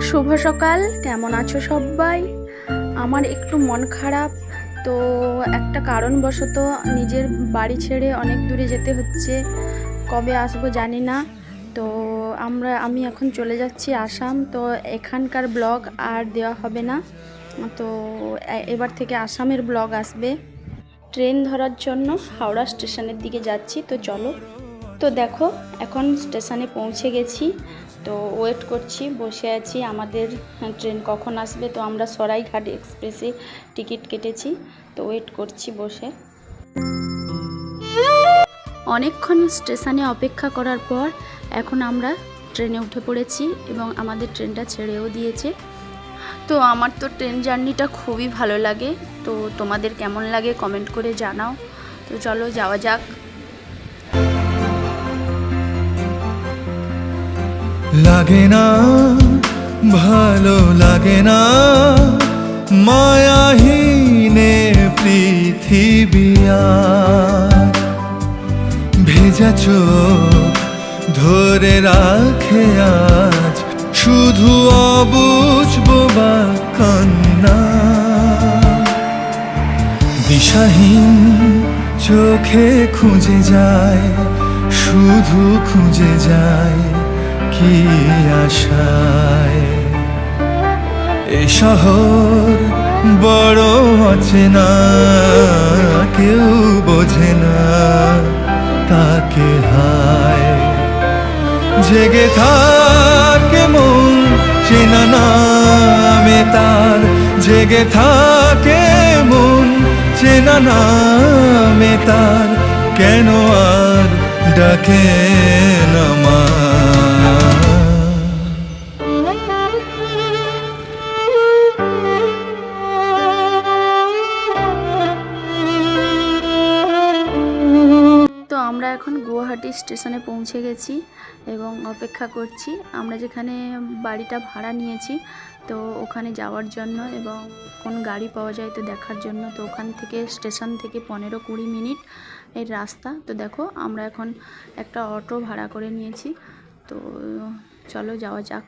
শুভ সকাল, কেমন আছো সবাই? আমার একটু মন খারাপ, তো একটা কারণবশত নিজের বাড়ি ছেড়ে অনেক দূরে যেতে হচ্ছে। কবে আসব জানি না, তো আমরা, আমি এখন চলে যাচ্ছি আসাম, তো এখানকার ব্লগ আর দেওয়া হবে না। তো এবার থেকে আসামের ব্লগ আসবে। ট্রেন ধরার জন্য হাওড়া স্টেশনের দিকে যাচ্ছি, তো চলো। তো দেখো, এখন স্টেশনে পৌঁছে গেছি। তো ওয়েট করছি, বসে আছি। আমাদের ট্রেন কখন আসবে? তো আমরা সরাইঘাট এক্সপ্রেসে টিকিট কেটেছি। তো ওয়েট করছি বসে। অনেকক্ষণ স্টেশনে অপেক্ষা করার পর এখন আমরা ট্রেনে উঠে পড়েছি এবং আমাদের ট্রেনটা ছেড়েও দিয়েছে। তো আমার তো ট্রেন জার্নিটা খুবই ভালো লাগে। তো তোমাদের কেমন লাগে? কমেন্ট করে জানাও। তো চলো যাওয়া যাক। লাগে না, ভালো লাগে না। মায়াহীনে পৃথিবী আর। ভেজা চোখ ধরে রাখে আজ, শুধু অবুঝবো বা কান্না। দিশাহীন চোখে খুঁজে যায়, শুধু খুঁজে যায়। কি আশায়? শহর বড় অচেনা, কেউ বোঝে না তাকে হায়। জেগে থাকে মন চেনা নামে তার, জেগে থাকে মন চেনা নামে তার, কেন আর ডাকে না আমরা এখন গুয়াহাটি স্টেশনে পৌঁছে গেছি এবং অপেক্ষা করছি। আমরা যেখানে বাড়িটা ভাড়া নিয়েছি, তো ওখানে যাওয়ার জন্য এবং কোন গাড়ি পাওয়া যায় তো দেখার জন্য। তো ওখান থেকে স্টেশন থেকে পনেরো কুড়ি মিনিট এর রাস্তা। তো দেখো, আমরা এখন একটা অটো ভাড়া করে নিয়েছি। তো চলো যাওয়া যাক।